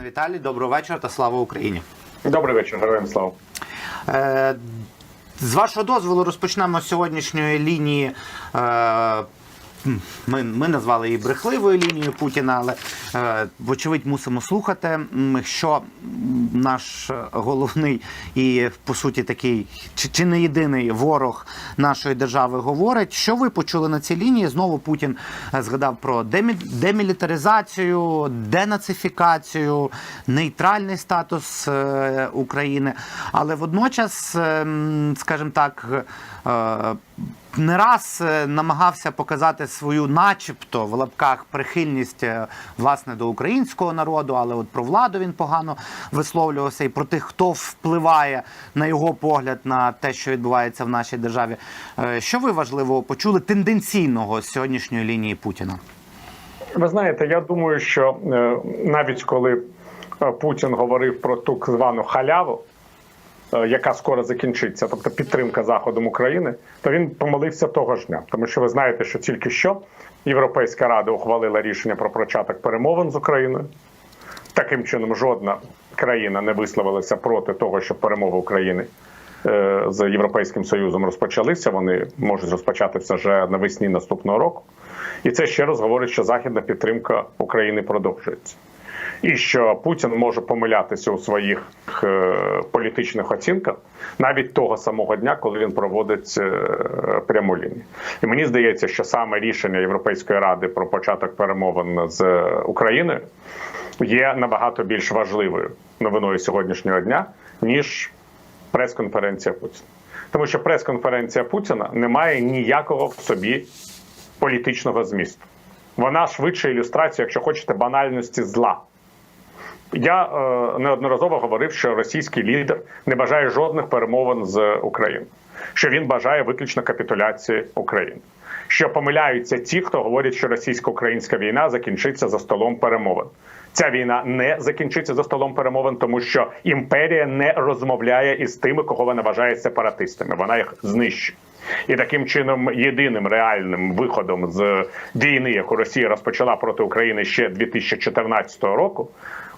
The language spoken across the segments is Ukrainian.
Пане Віталій, доброго вечора та слава Україні. Добрий вечір, героям слава. Е, з вашого дозволу розпочнемо з сьогоднішньої лінії. Е, ми, ми назвали її брехливою лінією Путіна, але вочевидь мусимо слухати, що наш е, головний і по суті такий чи, не єдиний ворог нашої держави говорить. Що ви почули на цій лінії? Знову Путін е, згадав про демі, демілітаризацію, денацифікацію, нейтральний статус е, України. Але водночас, е, скажімо так, е, не раз е, намагався показати свою, начебто, в лапках прихильність е, власне до українського народу, але от про владу він погано висловлювався і про тих, хто впливає на його погляд на те, що відбувається в нашій державі. Е, Що ви важливо почули тенденційного з сьогоднішньої лінії Путіна? Ви знаєте, я думаю, що е, навіть коли е, Путін говорив про ту звану халяву, яка скоро закінчиться, тобто підтримка Заходом України, то він помилився того ж дня. Тому що ви знаєте, що тільки що Європейська Рада ухвалила рішення про початок перемовин з Україною. Таким чином, жодна країна не висловилася проти того, щоб перемови України е, з Європейським Союзом розпочалися. Вони можуть розпочатися вже навесні наступного року. І це ще раз говорить, що західна підтримка України продовжується. І що Путін може помилятися у своїх е, політичних оцінках навіть того самого дня, коли він проводить е, пряму лінію. І мені здається, що саме рішення Європейської ради про початок перемовин з Україною є набагато більш важливою новиною сьогоднішнього дня, ніж прес-конференція Путіна. Тому що прес-конференція Путіна не має ніякого в собі політичного змісту. Вона швидше ілюстрація, якщо хочете, банальності зла. Я е, неодноразово говорив, що російський лідер не бажає жодних перемовин з Україною, що він бажає виключно капітуляції України. Що помиляються ті, хто говорять, що російсько-українська війна закінчиться за столом перемовин. Ця війна не закінчиться за столом перемовин, тому що імперія не розмовляє із тими, кого вона вважає сепаратистами. Вона їх знищить. І таким чином, єдиним реальним виходом з війни, яку Росія розпочала проти України ще 2014 року,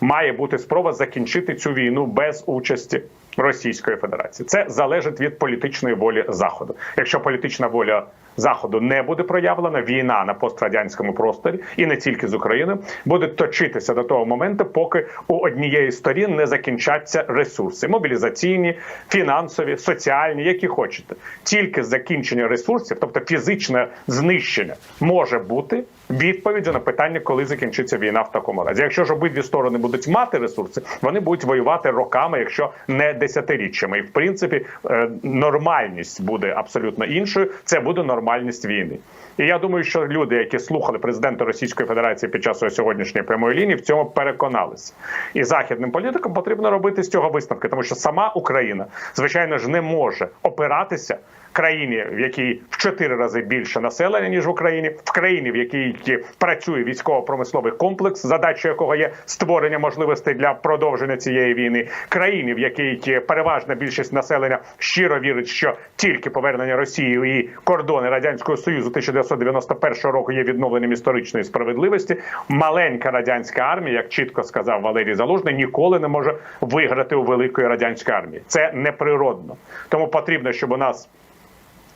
має бути спроба закінчити цю війну без участі Російської Федерації. Це залежить від політичної волі Заходу. Якщо політична воля Заходу не буде проявлена, війна на пострадянському просторі і не тільки з Україною буде точитися до того моменту, поки у однієї сторін не закінчаться ресурси мобілізаційні, фінансові, соціальні, які хочете. Тільки закінчення ресурсів, тобто фізичне знищення, може бути відповіддю на питання, коли закінчиться війна в такому разі. Якщо ж обидві сторони будуть мати ресурси, вони будуть воювати роками, якщо не десятиріччями. І в принципі е, нормальність буде абсолютно іншою. Це буде нормальність війни. І я думаю, що люди, які слухали президента Російської Федерації під час сьогоднішньої прямої лінії, в цьому переконалися. І західним політикам потрібно робити з цього висновки, тому що сама Україна, звичайно ж, не може опиратися країні, в якій в чотири рази більше населення ніж в Україні, в країні, в якій працює військово-промисловий комплекс, задача якого є створення можливостей для продовження цієї війни, країні, в якій переважна більшість населення щиро вірить, що тільки повернення Росії і кордони радянського союзу 1991 року є відновленням історичної справедливості. Маленька радянська армія, як чітко сказав Валерій Залужний, ніколи не може виграти у великої радянської армії. Це неприродно. Тому потрібно, щоб у нас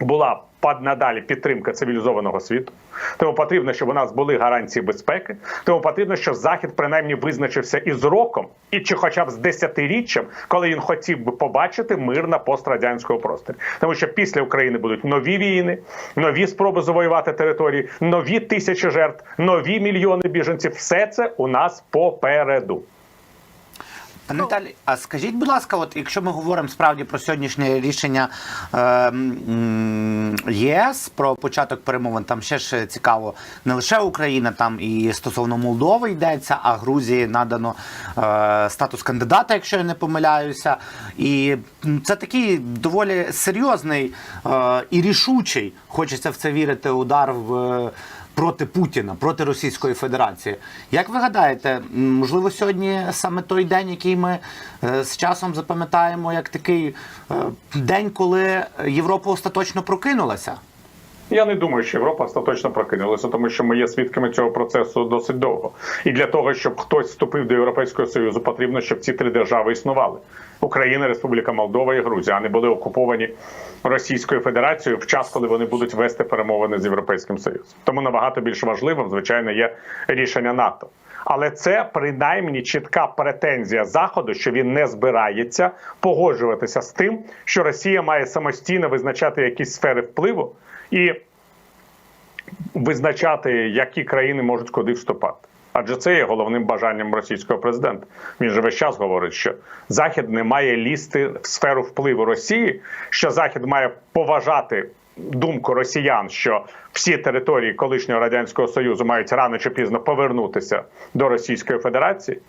була надалі підтримка цивілізованого світу. Тому потрібно, щоб у нас були гарантії безпеки. Тому потрібно, щоб захід принаймні визначився із роком, і чи, хоча б з десятиріччям, коли він хотів би побачити мир на пострадянському просторі. Тому що після України будуть нові війни, нові спроби завоювати території, нові тисячі жертв, нові мільйони біженців. Все це у нас попереду. Пане Віталій, а скажіть, будь ласка, от якщо ми говоримо справді про сьогоднішнє рішення е, ЄС про початок перемовин, там ще ж цікаво не лише Україна, там і стосовно Молдови йдеться, а Грузії надано е, статус кандидата, якщо я не помиляюся. І це такий доволі серйозний е, і рішучий, хочеться в це вірити, удар в. Проти Путіна, проти Російської Федерації. Як ви гадаєте, можливо, сьогодні саме той день, який ми е, з часом запам'ятаємо як такий е, день, коли Європа остаточно прокинулася? Я не думаю, що Європа остаточно прокинулася, тому що ми є свідками цього процесу досить довго. І для того, щоб хтось вступив до Європейського Союзу, потрібно, щоб ці три держави існували: Україна, Республіка Молдова і Грузія. А не були окуповані Російською Федерацією в час, коли вони будуть вести перемовини з Європейським Союзом. Тому набагато більш важливим, звичайно, є рішення НАТО. Але це принаймні чітка претензія Заходу, що він не збирається погоджуватися з тим, що Росія має самостійно визначати якісь сфери впливу і визначати, які країни можуть куди вступати. Адже це є головним бажанням російського президента. Він же весь час говорить, що Захід не має лізти в сферу впливу Росії, що Захід має поважати думку росіян, що всі території колишнього радянського союзу мають рано чи пізно повернутися до Російської Федерації.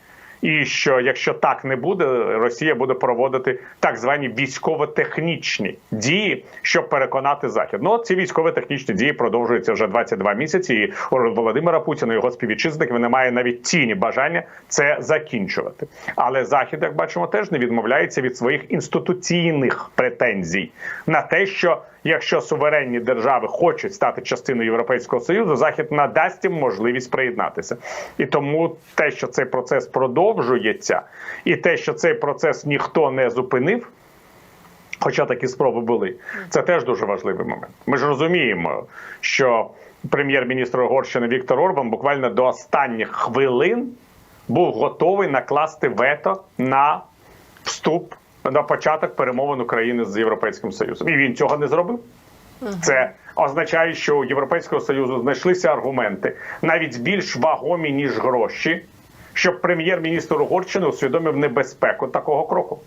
І що якщо так не буде, Росія буде проводити так звані військово-технічні дії, щоб переконати захід. Ну ці військово-технічні дії продовжуються вже 22 місяці. І у Володимира Путіна його співвітчизників немає навіть тіні бажання це закінчувати. Але захід, як бачимо, теж не відмовляється від своїх інституційних претензій на те, що якщо суверенні держави хочуть стати частиною Європейського союзу, захід надасть їм можливість приєднатися. І тому те, що цей процес продовжується, і те, що цей процес ніхто не зупинив. Хоча такі спроби були, це теж дуже важливий момент. Ми ж розуміємо, що прем'єр-міністр Угорщини Віктор Орбан буквально до останніх хвилин був готовий накласти вето на вступ на початок перемовин України з Європейським Союзом. І він цього не зробив. Це означає, що у Європейського союзу знайшлися аргументи навіть більш вагомі ніж гроші, щоб прем'єр-міністр Угорщини усвідомив небезпеку такого кроку.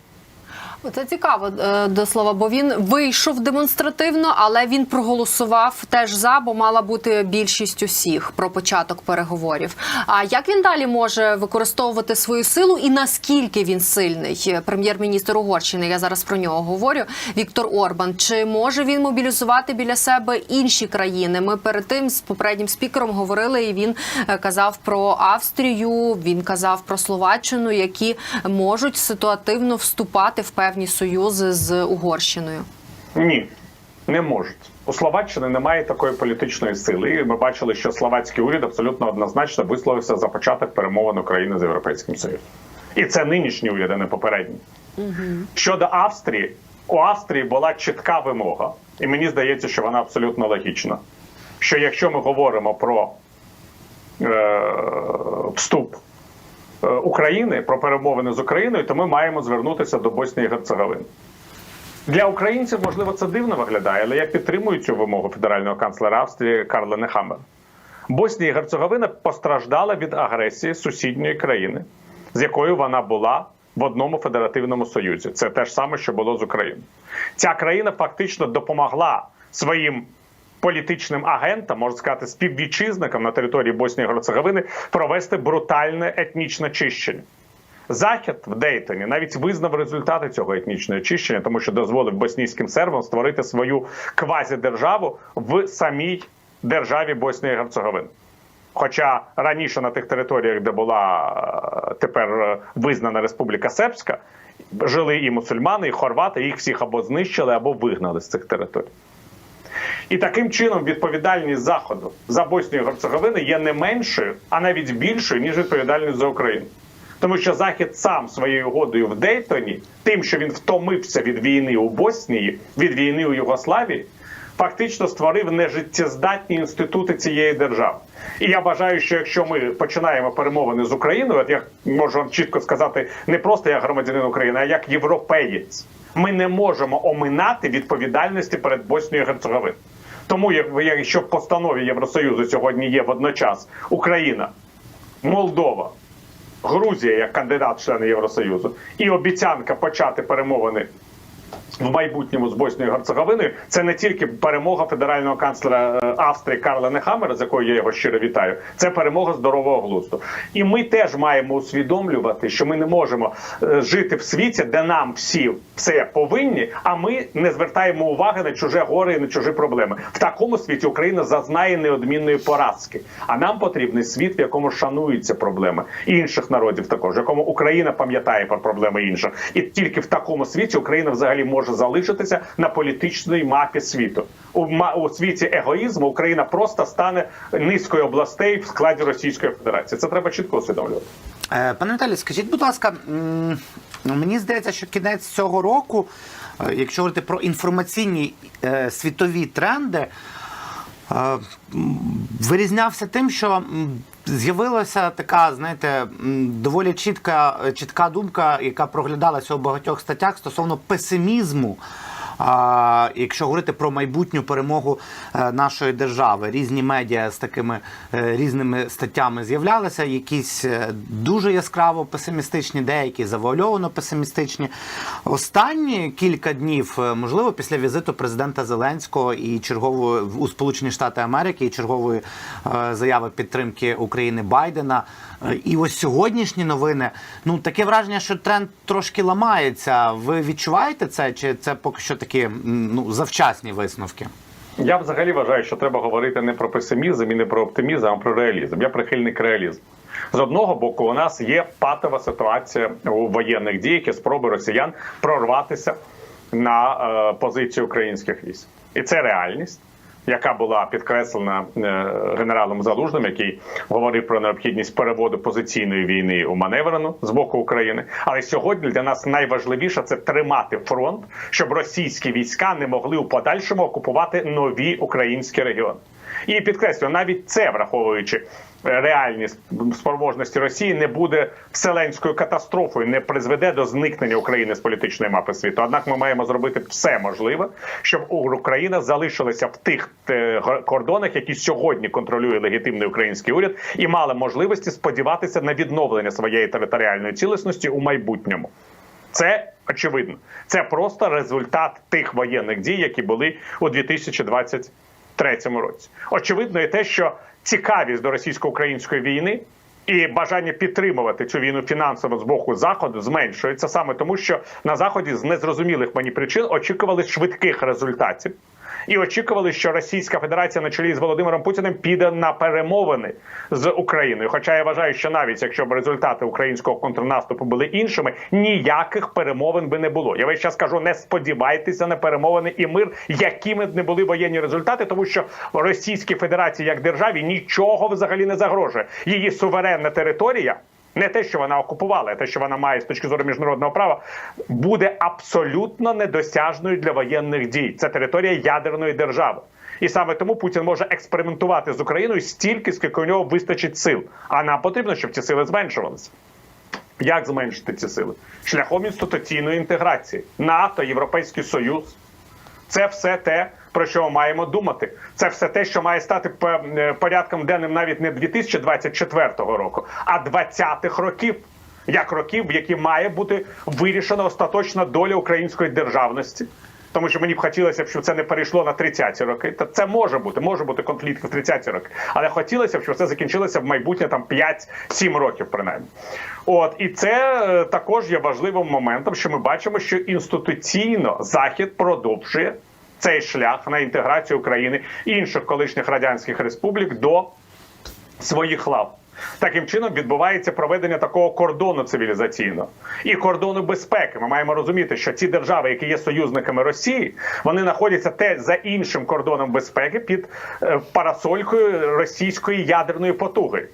Це цікаво е, до слова, бо він вийшов демонстративно, але він проголосував теж за, бо мала бути більшість усіх про початок переговорів. А як він далі може використовувати свою силу і наскільки він сильний? Прем'єр-міністр Угорщини, я зараз про нього говорю. Віктор Орбан. Чи може він мобілізувати біля себе інші країни? Ми перед тим з попереднім спікером говорили, і він е, казав про Австрію. Він казав про Словаччину, які можуть ситуативно вступати в певні союзи з Угорщиною. Ні, не можуть. У Словаччини немає такої політичної сили. І ми бачили, що словацький уряд абсолютно однозначно висловився за початок перемовин України з Європейським Союзом. І це нинішній уряд, а не попередній. Щодо Австрії, у Австрії була чітка вимога, і мені здається, що вона абсолютно логічна. Що якщо ми говоримо про е, вступ України, про перемовини з Україною, то ми маємо звернутися до Боснії Герцеговини. Для українців, можливо, це дивно виглядає, але я підтримую цю вимогу федерального канцлера Австрії Карла Нехаммера. Боснія і Герцеговина постраждала від агресії сусідньої країни, з якою вона була в одному федеративному союзі. Це те ж саме, що було з Україною. Ця країна фактично допомогла своїм політичним агентам, можна сказати, співвітчизникам на території Боснії Герцеговини провести брутальне етнічне чищення. Захід в Дейтоні навіть визнав результати цього етнічного очищення, тому що дозволив боснійським сербам створити свою квазідержаву в самій державі Боснії Герцеговини. Хоча раніше на тих територіях, де була е, тепер е, визнана Республіка Сербська, жили і мусульмани, і хорвати, їх всіх або знищили, або вигнали з цих територій. І таким чином відповідальність Заходу за Боснію і Герцеговину є не меншою, а навіть більшою, ніж відповідальність за Україну. Тому що Захід сам своєю угодою в Дейтоні, тим, що він втомився від війни у Боснії, від війни у Югославії, фактично створив нежиттєздатні інститути цієї держави. І я вважаю, що якщо ми починаємо перемовини з Україною, от я можу вам чітко сказати, не просто як громадянин України, а як європеєць, ми не можемо оминати відповідальності перед Боснією Герцеговиною. Тому, як- якщо в постанові Євросоюзу сьогодні є водночас Україна, Молдова, Грузія як кандидат члени Євросоюзу і обіцянка почати перемовини в майбутньому з Боснією і Герцеговиною, це не тільки перемога федерального канцлера е, Австрії Карла Нехаммера, з якою я його щиро вітаю, це перемога здорового глузду. І ми теж маємо усвідомлювати, що ми не можемо е, жити в світі, де нам всі все повинні, а ми не звертаємо уваги на чуже горе і на чужі проблеми. В такому світі Україна зазнає неодмінної поразки. А нам потрібний світ, в якому шануються проблеми інших народів, також в якому Україна пам'ятає про проблеми інших, і тільки в такому світі Україна взагалі може може залишитися на політичній мапі світу. У, у світі егоїзму Україна просто стане низкою областей в складі Російської Федерації. Це треба чітко усвідомлювати. Е, Пане Наталі, скажіть, будь ласка, мені здається, що кінець цього року, е, якщо говорити про інформаційні е, світові тренди, вирізнявся тим, що з'явилася така, знаєте, доволі чітка, чітка думка, яка проглядалася у багатьох статтях стосовно песимізму. А, якщо говорити про майбутню перемогу е, нашої держави, різні медіа з такими е, різними статтями з'являлися, якісь е, дуже яскраво песимістичні, деякі завуальовано песимістичні. Останні кілька днів, можливо, після візиту президента Зеленського і чергової у Сполучені Штати Америки і чергової заяви підтримки України Байдена. І ось сьогоднішні новини. Ну таке враження, що тренд трошки ламається. Ви відчуваєте це? Чи це поки що такі ну завчасні висновки? Я взагалі вважаю, що треба говорити не про песимізм і не про оптимізм, а про реалізм. Я прихильник реалізму. З одного боку, у нас є патова ситуація у воєнних діях і спроби росіян прорватися на е, позицію українських військ, і це реальність. Яка була підкреслена е, генералом Залужним, який говорив про необхідність переводу позиційної війни у маневрену з боку України. Але сьогодні для нас найважливіше це тримати фронт, щоб російські війська не могли у подальшому окупувати нові українські регіони. І підкреслюю, навіть це враховуючи реальні спроможності Росії, не буде вселенською катастрофою, не призведе до зникнення України з політичної мапи світу. Однак ми маємо зробити все можливе, щоб Україна залишилася в тих е, кордонах, які сьогодні контролює легітимний український уряд, і мала можливості сподіватися на відновлення своєї територіальної цілісності у майбутньому. Це очевидно. Це просто результат тих воєнних дій, які були у 2023 році. Очевидно, і те, що цікавість до російсько-української війни. І бажання підтримувати цю війну фінансово з боку заходу зменшується саме тому, що на заході з незрозумілих мені причин очікували швидких результатів. І очікували, що Російська Федерація на чолі з Володимиром Путіним піде на перемовини з Україною. Хоча я вважаю, що навіть якщо б результати українського контрнаступу були іншими, ніяких перемовин би не було. Я весь час кажу: не сподівайтеся на перемовини і мир, якими б не були воєнні результати, тому що Російській Федерації як державі нічого взагалі не загрожує. Її суверенна територія. Не те, що вона окупувала, а те, що вона має з точки зору міжнародного права, буде абсолютно недосяжною для воєнних дій. Це територія ядерної держави. І саме тому Путін може експериментувати з Україною стільки, скільки у нього вистачить сил. А нам потрібно, щоб ці сили зменшувалися. Як зменшити ці сили? Шляхом інституційної інтеграції, НАТО, Європейський Союз. Це все те, про що маємо думати. Це все те, що має стати е, порядком денним навіть не 2024 року, а 20-х років. Як років, в які має бути вирішена остаточна доля української державності. Тому що мені б хотілося б, щоб це не перейшло на 30-ті роки. Та це може бути, може бути конфлікт в 30-ті роки. Але хотілося б, щоб це закінчилося в майбутнє там 5-7 років, принаймні. От і це е, також є важливим моментом, що ми бачимо, що інституційно Захід продовжує цей шлях на інтеграцію України і інших колишніх радянських республік до своїх лав. Таким чином відбувається проведення такого кордону цивілізаційного і кордону безпеки. Ми маємо розуміти, що ці держави, які є союзниками Росії, вони знаходяться те за іншим кордоном безпеки під е, парасолькою російської ядерної потуги.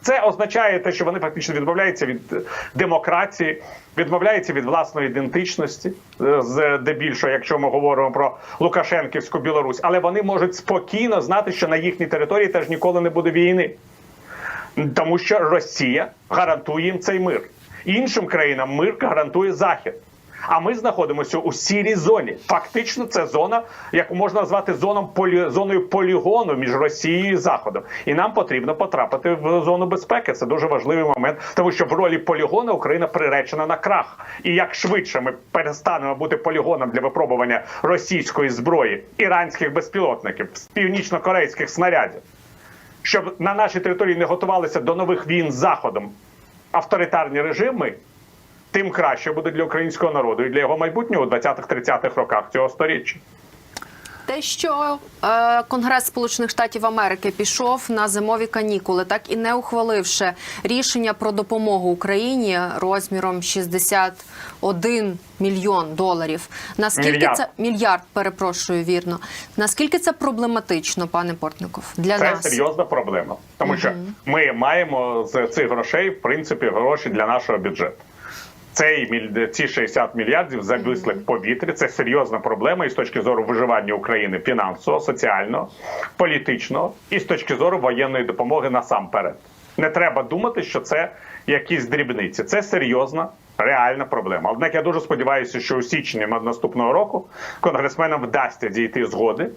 Це- означає те, що вони фактично відмовляються від е, демократії, відмовляються від власної ідентичності, е, з дебільшого, якщо ми говоримо про Лукашенківську Білорусь, але вони можуть спокійно знати, що на їхній території теж ніколи не буде війни, тому що Росія гарантує їм цей мир. Іншим країнам мир гарантує Захід. А ми знаходимося у сірій зоні. Фактично, це зона, яку можна назвати зоном полі... зоною полігону між Росією і Заходом. І нам потрібно потрапити в зону безпеки. Це дуже важливий момент, тому що в ролі полігону Україна приречена на крах. І як швидше ми перестанемо бути полігоном для випробування російської зброї, іранських безпілотників, північно-корейських снарядів, щоб на нашій території не готувалися до нових війн з Заходом авторитарні режими тим краще буде для українського народу і для його майбутнього у 20-30-х роках цього сторіччя. те, що е, Конгрес Сполучених Штатів Америки пішов на зимові канікули, так і не ухваливши рішення про допомогу Україні розміром 61 мільйон доларів. Наскільки Мільярд. це мільярд? Перепрошую, вірно. Наскільки це проблематично, пане Портников? Для Це нас серйозна проблема, тому що ми маємо з цих грошей, в принципі, гроші для нашого бюджету. Цей ці 60 мільярдів зависли в повітрі. Це серйозна проблема і з точки зору виживання України фінансово, соціально, політично, і з точки зору воєнної допомоги насамперед. Не треба думати, що це якісь дрібниці. Це серйозна, реальна проблема. Однак я дуже сподіваюся, що у січні наступного року конгресменам вдасться дійти згоди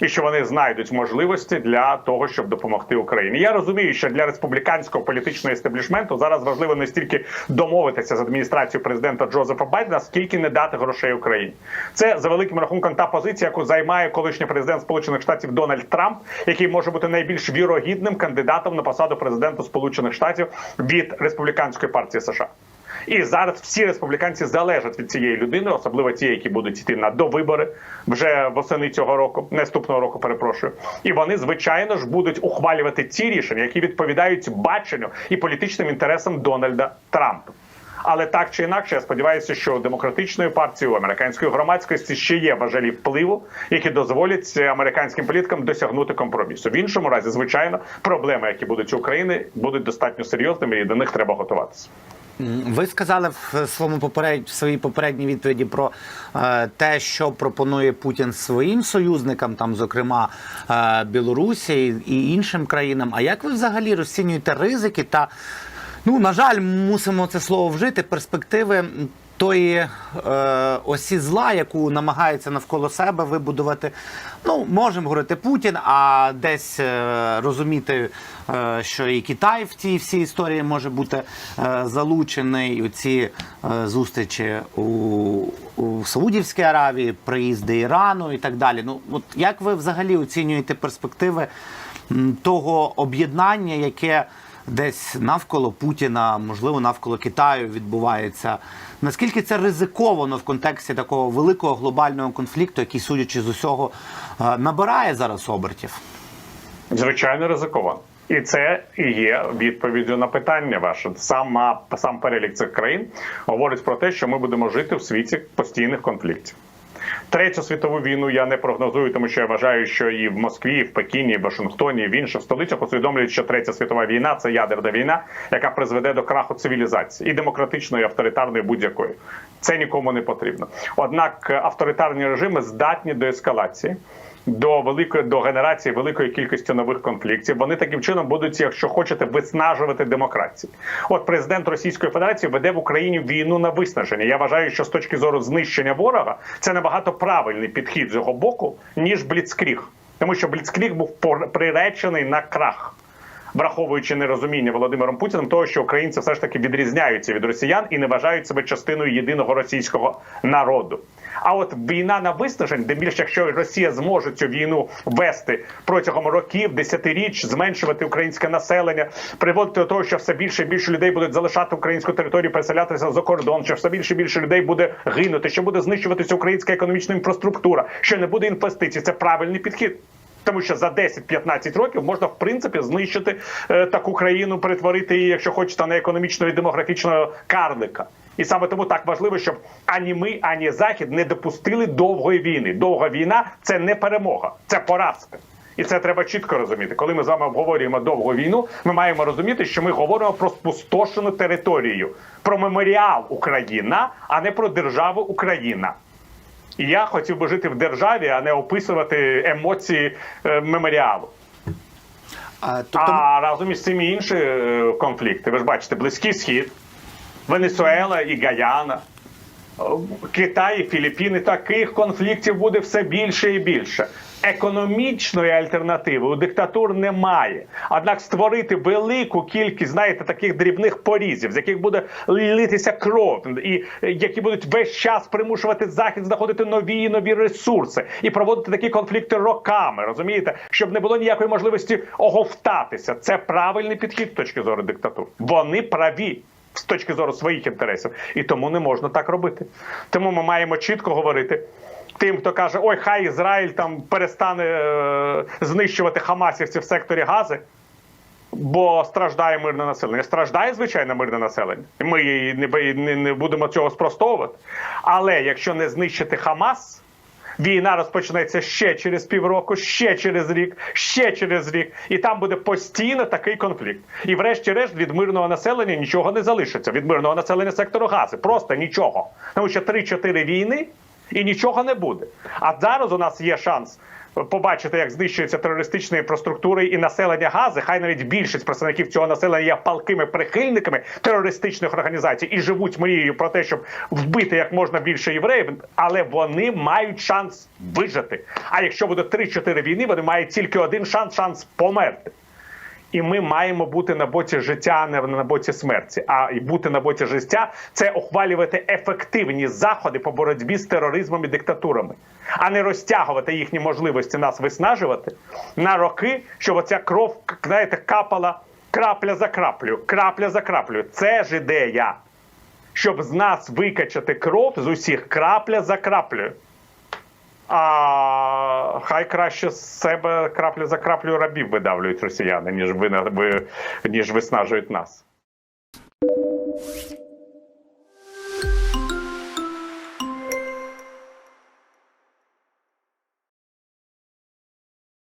і що вони знайдуть можливості для того, щоб допомогти Україні. Я розумію, що для республіканського політичного естеблішменту зараз важливо не стільки домовитися з адміністрацією президента Джозефа Байдена, скільки не дати грошей Україні. Це за великим рахунком та позиція, яку займає колишній президент Сполучених Штатів Дональд Трамп, який може бути найбільш вірогідним кандидатом на посаду президента Сполучених Штатів від республіканської партії США. І зараз всі республіканці залежать від цієї людини, особливо ті, які будуть йти на довибори вже восени цього року, наступного року, перепрошую. І вони, звичайно ж, будуть ухвалювати ті рішення, які відповідають баченню і політичним інтересам Дональда Трампа. Але так чи інакше, я сподіваюся, що у демократичної партії у американської громадськості ще є важелі впливу, які дозволять американським політикам досягнути компромісу. В іншому разі, звичайно, проблеми, які будуть у України, будуть достатньо серйозними, і до них треба готуватися. Ви сказали в своєму поперед... в своїй попередній відповіді про е, те, що пропонує Путін своїм союзникам, там, зокрема е, Білорусі і іншим країнам. А як ви взагалі розцінюєте ризики та, ну на жаль, мусимо це слово вжити, перспективи тої е, осі зла, яку намагається навколо себе вибудувати. Ну, можемо говорити Путін, а десь е, розуміти, е, що і Китай в цій всій історії може бути е, залучений. І ці е, зустрічі у, у Саудівській Аравії, приїзди Ірану і так далі. Ну, от як ви взагалі оцінюєте перспективи того об'єднання, яке десь навколо Путіна, можливо, навколо Китаю відбувається. Наскільки це ризиковано в контексті такого великого глобального конфлікту, який, судячи з усього, е, набирає зараз обертів? Звичайно, ризиковано. І це і є відповіддю на питання ваше. Сама сам перелік цих країн говорить про те, що ми будемо жити в світі постійних конфліктів. Третю світову війну я не прогнозую, тому що я вважаю, що і в Москві, і в Пекіні, і в Вашингтоні, і в інших столицях усвідомлюють, що третя світова війна це ядерна війна, яка призведе до краху цивілізації і демократичної, і авторитарної будь-якої. Це нікому не потрібно. Однак авторитарні режими здатні до ескалації. До великої до генерації великої кількості нових конфліктів вони таким чином будуть, якщо хочете, виснажувати демократію. От президент Російської Федерації веде в Україні війну на виснаження. Я вважаю, що з точки зору знищення ворога це набагато правильний підхід з його боку, ніж Бліцкріг, тому що Бліцкріг був приречений на крах. Враховуючи нерозуміння Володимиром Путіним, того, що українці все ж таки відрізняються від росіян і не вважають себе частиною єдиного російського народу. А от війна на виснажень, де більше якщо Росія зможе цю війну вести протягом років, десятиріч, зменшувати українське населення, приводити до того, що все більше і більше людей будуть залишати українську територію, переселятися за кордон, що все більше і більше людей буде гинути, що буде знищуватися українська економічна інфраструктура, що не буде інвестицій. Це правильний підхід. Тому що за 10-15 років можна в принципі знищити е, таку країну, перетворити її, якщо хочете, на економічного і демографічного карлика. І саме тому так важливо, щоб ані ми, ані Захід не допустили довгої війни. Довга війна це не перемога, це поразка. І це треба чітко розуміти. Коли ми з вами обговорюємо довгу війну, ми маємо розуміти, що ми говоримо про спустошену територію, про меморіал Україна, а не про державу Україна. І я хотів би жити в державі, а не описувати емоції е, меморіалу. А, тобто, А разом із цим і інші е, конфлікти. Ви ж бачите, Близький Схід, Венесуела і Гаяна, е, Китай і Філіппіни. Таких конфліктів буде все більше і більше. Економічної альтернативи у диктатур немає. Однак створити велику кількість, знаєте, таких дрібних порізів, з яких буде литися кров, і е, які будуть весь час примушувати захід знаходити нові і нові ресурси і проводити такі конфлікти роками, розумієте, щоб не було ніякої можливості оговтатися. Це правильний підхід з точки зору диктатур. Вони праві. З точки зору своїх інтересів, і тому не можна так робити. Тому ми маємо чітко говорити тим, хто каже, ой, хай Ізраїль там перестане е, знищувати хамасівців в секторі Гази. Бо страждає мирне населення. Страждає звичайно мирне населення. Ми не, не, не будемо цього спростовувати. Але якщо не знищити Хамас, війна розпочнеться ще через півроку, ще через рік, ще через рік, і там буде постійно такий конфлікт. І врешті-решт від мирного населення нічого не залишиться. Від мирного населення сектору Гази. Просто нічого. Тому що 3-4 війни і нічого не буде. А зараз у нас є шанс. Побачити, як знищується терористична інфраструктура і населення Гази, хай навіть більшість представників цього населення є палкими прихильниками терористичних організацій і живуть мрією про те, щоб вбити як можна більше євреїв, але вони мають шанс вижити. А якщо буде 3-4 війни, вони мають тільки один шанс шанс померти. І ми маємо бути на боці життя, а не на боці смерті. А і бути на боці життя це ухвалювати ефективні заходи по боротьбі з тероризмом і диктатурами, а не розтягувати їхні можливості нас виснажувати на роки, щоб оця кров знаєте, капала крапля за краплю, крапля за краплю. Це ж ідея, щоб з нас викачати кров з усіх крапля за краплею. А хай краще з себе крапля за краплю рабів видавлюють росіяни, ніж ви ніж виснажують нас.